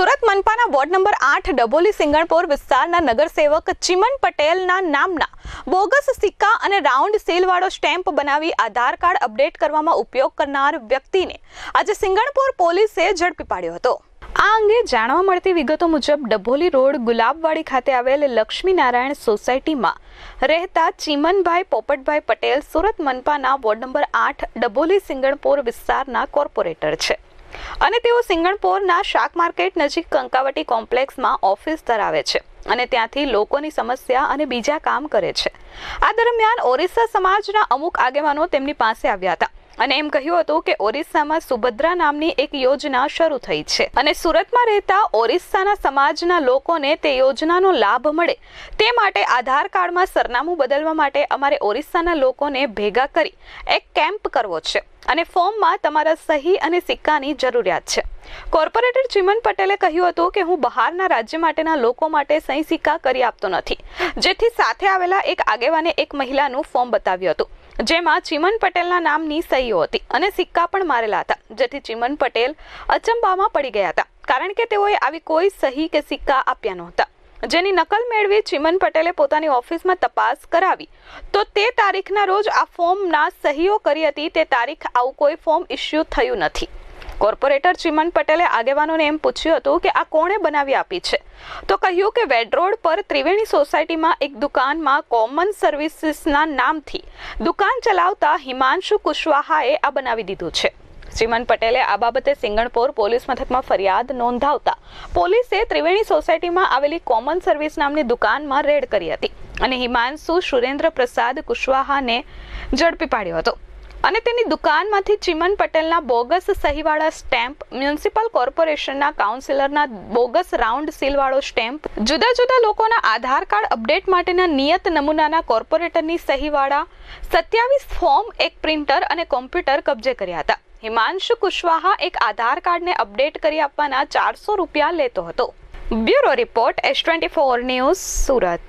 સુરત મનપાના ward number આઠ ડબોલી સિંગણપોર વિસ્તારના નગરસેવક ચિમન પટેલના નામના બોગસ સિક્કા અને રાઉન્ડ સીલવાળો સ્ટેમ્પ બનાવી આધાર કાર્ડ અપડેટ કરવામાં ઉપયોગ કરનાર વ્યક્તિને આજે સિંગણપોર પોલીસે ઝડપી પાડ્યો હતો. આ અંગે જાણવા મળતી વિગતો મુજબ ડભોલી રોડ ગુલાબવાડી ખાતે આવેલ લક્ષ્મીનારાયણ સોસાયટીમાં રહેતા ચીમનભાઈ પોપટભાઈ પટેલ સુરત મનપાના વોર્ડ નંબર આઠ ડભોલી સિંગણપોર વિસ્તારના કોર્પોરેટર છે. અને તેઓ સિંગણપોરના શાક માર્કેટ નજીક કંકાવટી કોમ્પ્લેક્સમાં ઓફિસ ધરાવે છે અને ત્યાંથી લોકોની સમસ્યા અને બીજા કામ કરે છે. આ દરમિયાન ઓરિસ્સા સમાજના અમુક આગેવાનો તેમની પાસે આવ્યા હતા અને એમ કહ્યું હતું કે ઓરિસ્સામાં સુભદ્રા નામની એક યોજના શરૂ થઈ છે અને સુરતમાં રહેતા ઓરિસ્સાના સમાજના લોકોને તે યોજનાનો લાભ મળે તે માટે આધાર કાર્ડમાં સરનામું બદલવા માટે અમારે ઓરિસ્સાના લોકોને ભેગા કરી એક કેમ્પ કરવો છે. અને ફોર્મમાં તમારા સહી અને સિક્કાની જરૂરિયાત છે. કોર્પોરેટર ચિમન પટેલે કહ્યું હતું કે હું બહારના રાજ્ય માટેના લોકો માટે સહી સિક્કા કરી આપતો નથી. જેથી સાથે આવેલા એક આગેવાને એક મહિલાનું ફોર્મ બતાવ્યું હતું. જેમાં ચિમન પટેલના નામની સહીઓ હતી અને સિક્કા પણ મારેલા હતા. જેથી ચિમન પટેલ અચંબામાં પડી ગયા હતા. કારણ કે તેઓએ આવી કોઈ સહી કે સિક્કા આપ્યા નહોતા. જેની નકલ મેળવી ચિમન પટેલે પોતાની ઓફિસમાં તપાસ કરાવી. તો તે તારીખના રોજ આ ફોર્મના સહીઓ કરી હતી. તે તારીખ આવું કોઈ ફોર્મ ઇસ્યુ થયું નથી. કોર્પોરેટર ચિમન પટેલે આગેવાનોને એમ પૂછ્યું હતું કે આ કોણે બનાવી આપી છે? તો કહ્યું કે વેડ રોડ પર ત્રિવેણી સોસાયટીમાં એક દુકાનમાં કોમન સર્વિસીસના નામથી દુકાન ચલાવતા હિમાંશુ કુશવાહાએ આ બનાવી દીધું છે. ચિમન પટેલે આ બાબતે સિંગણપોર પોલીસ મથકમાં ફરિયાદ નોંધાવતા પોલીસે ત્રિવેણી સોસાયટીમાં આવેલી કોમન સર્વિસ નામની દુકાનમાં રેડ કરી હતી અને હિમાંશુ સુરેન્દ્ર પ્રસાદ કુશવાહાને ઝડપી પાડ્યો હતો. અને તેની દુકાનમાંથી ચિમન પટેલના બોગસ સહીવાળા સ્ટેમ્પ, મ્યુનિસિપલ કોર્પોરેશનના કાઉન્સિલરના બોગસ રાઉન્ડ સીલવાળો સ્ટેમ્પ, જુદા જુદા લોકોના આધાર કાર્ડ અપડેટ માટેના નિયત નમૂનાના કોર્પોરેટરની સહીવાળા સત્યાવીસ ફોર્મ, એક પ્રિન્ટર અને કોમ્પ્યુટર કબજે કર્યા હતા. હિમાંશુ કુશવાહા એક આધાર કાર્ડને અપડેટ કરી આપવાના ચારસો રૂપિયા લેતો હતો. Bureau report, S twenty four news, Surat.